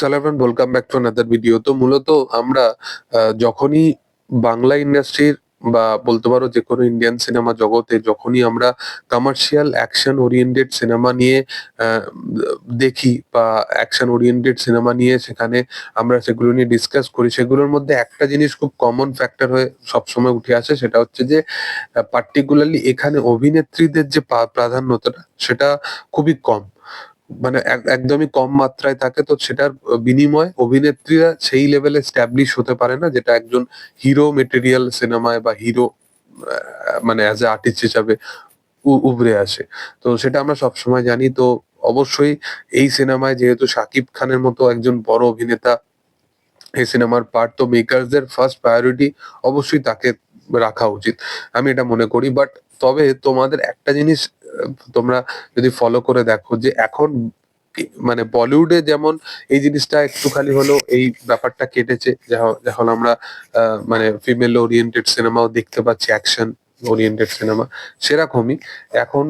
সালামান welcome back to another video তো মূলত আমরা যখনই বাংলা ইন্ডাস্ট্রির বা বলতে পারো যে কোনো ইন্ডিয়ান সিনেমা জগতে যখনই আমরা কমার্শিয়াল অ্যাকশন ওরিয়েন্টেড সিনেমা নিয়ে দেখি বা অ্যাকশন ওরিয়েন্টেড সিনেমা নিয়ে সেখানে আমরা সেগুলো নিয়ে ডিসকাস করি, সেগুলোর মধ্যে একটা জিনিস খুব কমন ফ্যাক্টর হয়ে সবসময় উঠে আসে, সেটা হচ্ছে যে পার্টিকুলারলি এখানে অভিনেত্রীদের যে প্রাধান্যতাটা, সেটা খুবই কম। মানে এক- একদমই কম মাত্রায় থাকে, তো সেটার বিনিময়ে অভিনেত্রীরা সেই লেভেলে স্ট্যাবলিশ হতে পারে না, যেটা একজন হিরো মেটেরিয়াল সিনেমায় বা হিরো মানে অ্যাজ এ আর্টিস্ট হিসাবে উ- উভরে আসে। তো সেটা আমরা সবসময় জানি, তো অবশ্যই এই সিনেমায় যেহেতু শাকিব খানের মতো একজন বড় অভিনেতা, এই সিনেমার পার্ট তো মেকারসদের ফার্স্ট প্রায়োরিটি অবশ্যই তাকে রাখা উচিত। আমি এটা মনে করি বাট তবে তোমাদের একটা জিনিস তোমরা যদি ফলো করে দেখো যে এখন মানে বলিউডে যেমন এই জিনিসটা একটুখানি হলো এই ব্যাপারটা কেটেছে যখন আমরা মানে ফিমেল ওরিয়েন্টেড সিনেমাও দেখতে পাচ্ছি অ্যাকশন ওরিয়েন্টেড সিনেমা সেরকমই। এখন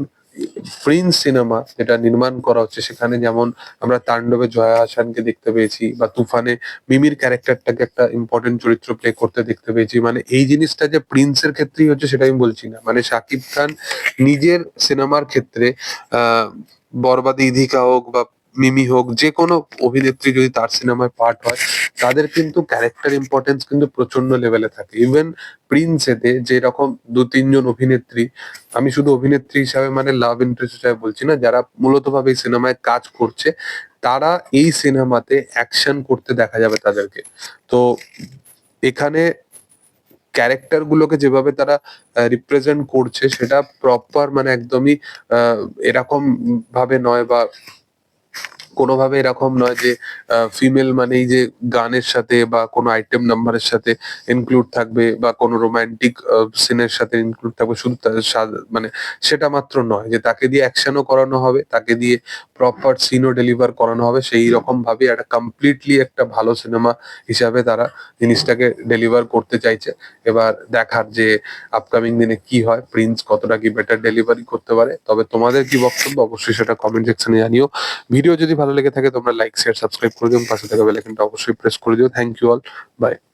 প্রিন্স সিনেমা যেটা নির্মাণ করা হচ্ছে, সেখানে যেমন আমরা তাণ্ডবে জয়া হাসানকে দেখতে পেয়েছি বা তুফানে মিমির ক্যারেক্টারটাকে একটা ইম্পর্টেন্ট চরিত্র প্লে করতে দেখতে পেয়েছি। মানে এই জিনিসটা যে প্রিন্সের ক্ষেত্রেই হচ্ছে সেটা আমি বলছি না। মানে শাকিব খান নিজের সিনেমার ক্ষেত্রে, আহ, বরবাদি ইধিকা হোক বা মিমি হোক যে কোনো অভিনেত্রী যদি তার সিনেমায় পার্ট হয় তাদের কিন্তু ক্যারেক্টার ইম্পর্টেন্স কিন্তু প্রচণ্ড লেভেলে থাকে। ইভেন প্রিন্স এতে যেরকম দু তিনজন অভিনেত্রী, আমি শুধু অভিনেত্রী হিসাবে মানে লাভ ইন্টারেস্ট হিসাবে বলছি না, যারা মূলত ভাবে এই সিনেমায় কাজ করছে, তারা এই সিনেমাতে অ্যাকশন করতে দেখা যাবে তাদেরকে। তো এখানে ক্যারেক্টার গুলোকে যেভাবে তারা রিপ্রেজেন্ট করছে, সেটা প্রপার মানে একদমই এরকম ভাবে নয় বা কোনোভাবে এরকম নয় যে ফিমেল মানেই যে গানের সাথে বা কোনো আইটেম নাম্বারের সাথে ইনক্লুড থাকবে বা কোনো রোমান্টিক সিনের সাথে ইনক্লুড থাকবে। শুধু মানে সেটা মাত্র নয় যে তাকে দিয়ে অ্যাকশনও করানো হবে, তাকে দিয়ে প্রপার সিনও ডেলিভার করানো হবে। সেই রকম ভাবে একটা কমপ্লিটলি একটা ভালো সিনেমা হিসাবে তারা জিনিসটাকে ডেলিভার করতে চাইছে। এবার দেখার যে আপকামিং দিনে কি হয় প্রিন্স কতটা কি বেটার ডেলিভারি করতে পারে। তবে তোমাদের কি বক্তব্য, অবশ্যই সেটা কমেন্ট সেকশনে জানিও। ভিডিও যদি ভালো লেগে থাকে তোমরা লাইক শেয়ার সাবস্ক্রাইব করে দিও। পাশে থাকা বেল আইকনটা অবশ্যই প্রেস করে দিও। Thank you all by